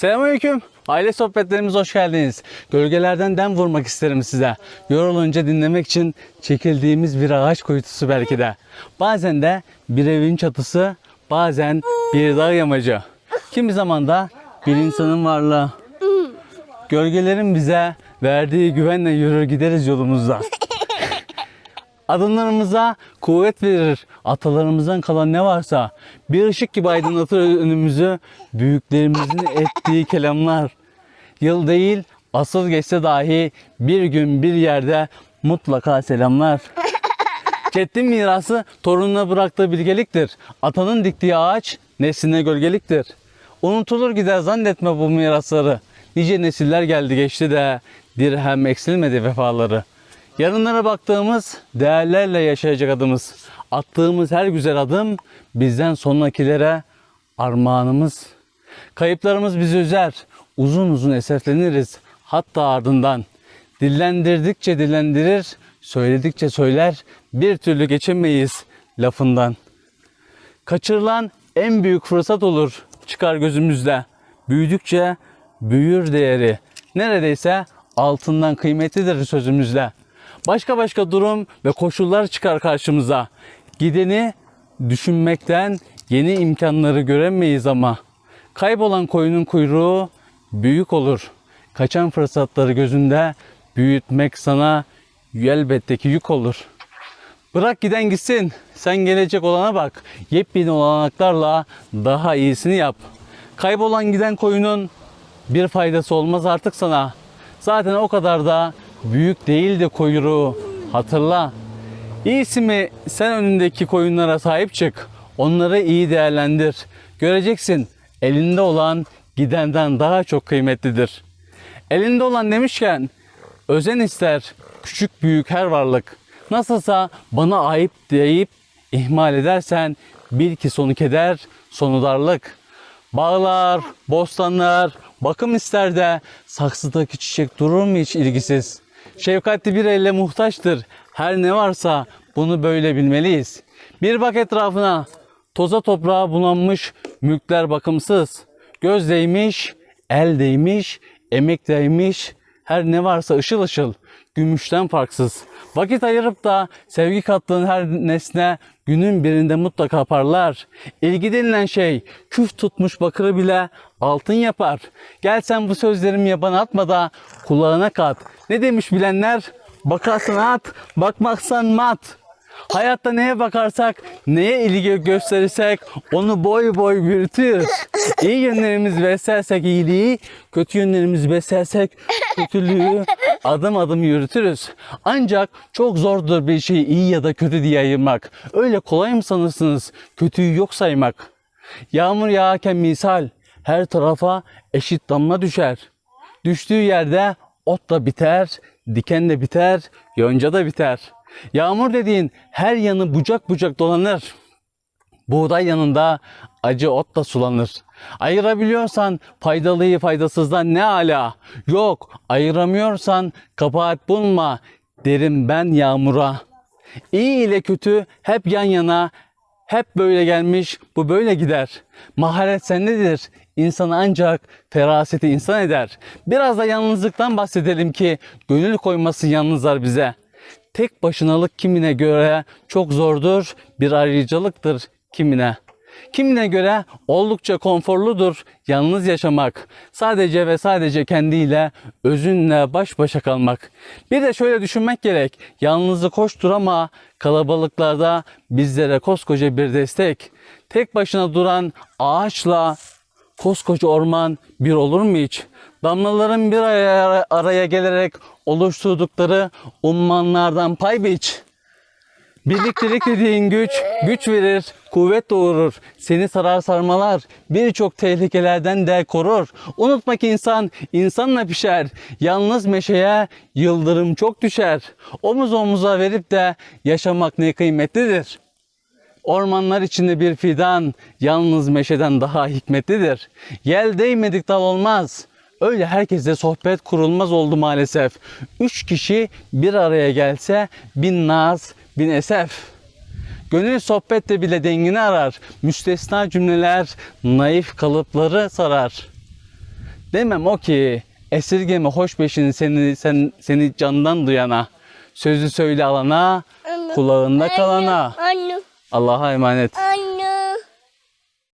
Selamünaleyküm. Aile sohbetlerimize hoş geldiniz. Gölgelerden dem vurmak isterim size. Yorulunca dinlemek için çekildiğimiz bir ağaç kuytusu belki de. Bazen de bir evin çatısı, bazen bir dağ yamacı. Kimi zaman da bir insanın varlığı. Gölgelerin bize verdiği güvenle yürür gideriz yolumuzda. Adımlarımıza kuvvet verir. Atalarımızdan kalan ne varsa bir ışık gibi aydınlatır önümüzü büyüklerimizin ettiği kelamlar. Yıl değil asıl geçse dahi bir gün bir yerde mutlaka selamlar. Ceddin mirası torununa bıraktığı bilgeliktir. Atanın diktiği ağaç nesline gölgeliktir. Unutulur gider zannetme bu mirasları. Nice nesiller geldi geçti de dirhem eksilmedi vefaları. Yarınlara baktığımız değerlerle yaşayacak adımız. Attığımız her güzel adım bizden sonrakilere armağanımız. Kayıplarımız bizi üzer. Uzun uzun esefleniriz. Hatta ardından dillendirdikçe dillendirir, söyledikçe söyler. Bir türlü geçemeyiz lafından. Kaçırılan en büyük fırsat olur çıkar gözümüzde. Büyüdükçe büyür değeri. Neredeyse altından kıymetlidir sözümüzde. Başka başka durum ve koşullar çıkar karşımıza. Gideni düşünmekten yeni imkanları göremeyiz ama. Kaybolan koyunun kuyruğu büyük olur. Kaçan fırsatları gözünde büyütmek sana elbette ki yük olur. Bırak giden gitsin. Sen gelecek olana bak. Yepyeni olanaklarla daha iyisini yap. Kaybolan giden koyunun bir faydası olmaz artık sana. Zaten o kadar da büyük değildi kuyruğu. Hatırla. İyisi mi sen önündeki koyunlara sahip çık. Onları iyi değerlendir. Göreceksin elinde olan gidenden daha çok kıymetlidir. Elinde olan demişken özen ister küçük büyük her varlık. Nasılsa bana ayıp deyip ihmal edersen bil ki sonu keder, sonu darlık. Bağlar, bostanlar, bakım ister de saksıdaki çiçek durur mu hiç ilgisiz? Şefkatli bir elle muhtaçtır. Her ne varsa bunu böyle bilmeliyiz. Bir bak etrafına, toza toprağa bulanmış mülkler bakımsız. Göz değmiş, el değmiş, emek değmiş, her ne varsa ışıl ışıl, gümüşten farksız. Vakit ayırıp da sevgi kattığın her nesne günün birinde mutlaka parlar. İlgi denilen şey küf tutmuş bakırı bile altın yapar. Gel sen bu sözlerimi yabana atma da kulağına kat. Ne demiş bilenler? Bakarsın at, bakmaksan mat. Hayatta neye bakarsak, neye ilgi gösterirsek onu boy boy büyütürüz. İyi yönlerimizi beslersek iyiliği, kötü yönlerimizi beslersek kötülüğü adım adım yürütürüz. Ancak çok zordur bir şeyi iyi ya da kötü diye ayırmak. Öyle kolay mı sanırsınız kötüyü yok saymak? Yağmur yağarken misal her tarafa eşit damla düşer. Düştüğü yerde ot da biter, diken de biter, yonca da biter. Yağmur dediğin her yanı bucak bucak dolanır. Buğday yanında acı ot da sulanır. Ayırabiliyorsan faydalıyı faydasızdan ne ala. Yok ayıramıyorsan kabahat bulma derim ben yağmura. İyi ile kötü hep yan yana hep böyle gelmiş bu böyle gider. Maharet sendedir. İnsanı ancak feraseti insan eder. Biraz da yalnızlıktan bahsedelim ki gönül koyması yalnızlar bize. Tek başınalık kimine göre çok zordur, bir ayrıcalıktır kimine. Kimine göre oldukça konforludur yalnız yaşamak. Sadece ve sadece kendiyle, özünle baş başa kalmak. Bir de şöyle düşünmek gerek. Yalnızlık hoştur ama kalabalıklarda bizlere koskoca bir destek. Tek başına duran ağaçla koskoca orman bir olur mu hiç? Damlaların bir araya, gelerek oluşturdukları ummanlardan pay biç. Birliktelik dediğin güç, güç verir, kuvvet doğurur. Seni sarar sarmalar, birçok tehlikelerden de korur. Unutma ki insan, insanla pişer. Yalnız meşeye yıldırım çok düşer. Omuz omuza verip de yaşamak ne kıymetlidir. Ormanlar içinde bir fidan, yalnız meşeden daha hikmetlidir. Yel değmedik dal olmaz. Öyle herkesle sohbet kurulmaz oldu maalesef. Üç kişi bir araya gelse bin naz, bin esef. Gönül sohbette bile dengini arar. Müstesna cümleler naif kalıpları sarar. Demem o ki esirgeme hoş beşini seni sen seni candan duyana. Sözü söyle alana, kulağında kalana. Allah'a emanet.